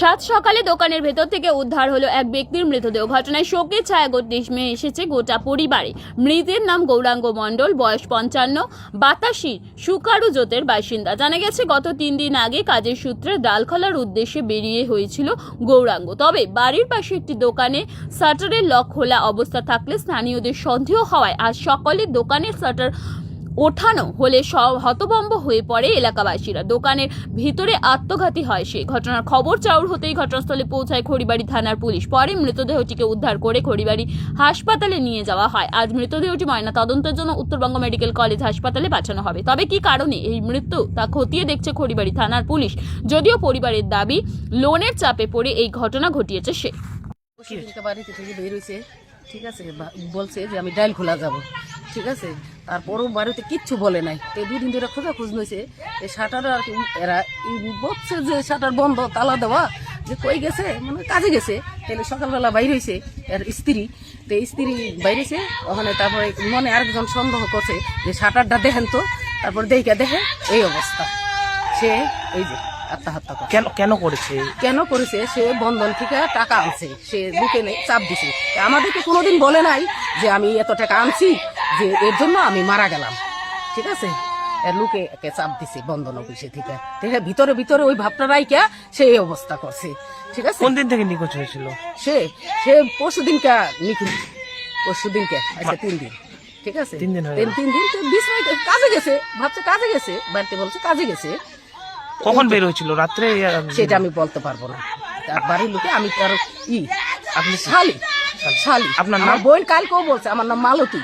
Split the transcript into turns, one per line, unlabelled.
সাত সকালে দোকানের ভেতর থেকে উদ্ধার হলো এক ব্যক্তির মৃতদেহ। ঘটনায় শোকের ছায়া নেমে এসেছে গোটা পরিবারে। মৃতের নাম গৌরাঙ্গ মণ্ডল, বয়স পঞ্চান্ন বাতাসির সুকারু জোতের বাসিন্দা। জানা গেছে, গত তিন দিন আগে কাজের সূত্রে ডালখলার উদ্দেশ্যে বেরিয়ে হয়েছিল গৌরাঙ্গ। তবে বাড়ির পাশে একটি দোকানে শাটারের লক খোলা অবস্থা থাকলে স্থানীয়দের সন্দেহ হওয়ায় আজ সকালে দোকানের শাটার ওঠানো হলে সব হতভম্ব হয়ে পড়ে এলাকাবাসীরা। দোকানের ভিতরে আত্মঘাতী হয় সে। ঘটনার খবর চাউর হতেই ঘটনাস্থলে পৌঁছায় খড়িবাড়ি থানার পুলিশ। পরে মৃতদেহটিকে উদ্ধার করে খড়িবাড়ি হাসপাতালে নিয়ে যাওয়া হয়। আজ মৃতদেহটি ময়না তদন্তের জন্য উত্তরবঙ্গ মেডিকেল কলেজ হাসপাতালে পাঠানো হবে। তবে কি কারণে এই মৃত্যু তা খতিয়ে দেখছে খড়িবাড়ি থানার পুলিশ। যদিও পরিবারের দাবি লোনের চাপে পড়ে এই ঘটনা ঘটিয়েছে সে।
বাড়িতে থেকে বের হয়েছে। ঠিক আছে বলছে যে আমি ডাইল খোলা যাব। ঠিক আছে? তারপরও বাড়িতে কিচ্ছু বলে নাই। তো দুদিন ধরে খোঁজা খোঁজ নইছে এই শাটার আর কি এরা বলছে যে শাটার বন্ধ, তালা দেওয়া, যে কই গেছে? মানে কাজে গেছে। তাহলে সকালবেলা বাইর হয়েছে এর স্ত্রী। তো স্ত্রী বাইরেছে ওখানে তারপরে মনে আরেকজন সন্দেহ করছে যে শাটারটা দেখেন তো? তারপর দেখে দেখে এই অবস্থা। সে এই যে আত্মহত্যা করে।
কেন কেন করেছে?
কেন করেছে? সে বন্ধন থেকে টাকা আনছে। সে বুকে চাপ দিছে। আমাদেরকে কোনোদিন বলে নাই যে আমি এত টাকা আনছি যে এর জন্য আমি মারা গেলাম। ঠিক আছে? লোকে একে চাপ দিছে বন্ধন অফিসে থেকে। দেখে ভিতরে ভিতরে ওই ভাবটা রাইকা সে এই অবস্থা করছে। ঠিক আছে?
কোন দিন থেকে নিখোঁজ হয়েছিল?
সে সে পরশু দিনকা নিখুঁত পরশু দিনকে আচ্ছা তিন দিন। ঠিক আছে?
তিন দিন
তিন দিন তো বিছনায় কাজে গেছে। ভাবছে কাজে গেছে বাড়িতে বলছে কাজে গেছে।
কখন বের হয়েছিল? রাত্রে
সেটা আমি বলতে পারব না। তার বাড়ির লোকে আমি তার ই
আপনি
শালি শালি।
আপনার নাম?
বোন কালকেও বলছে আমার নাম মালতী।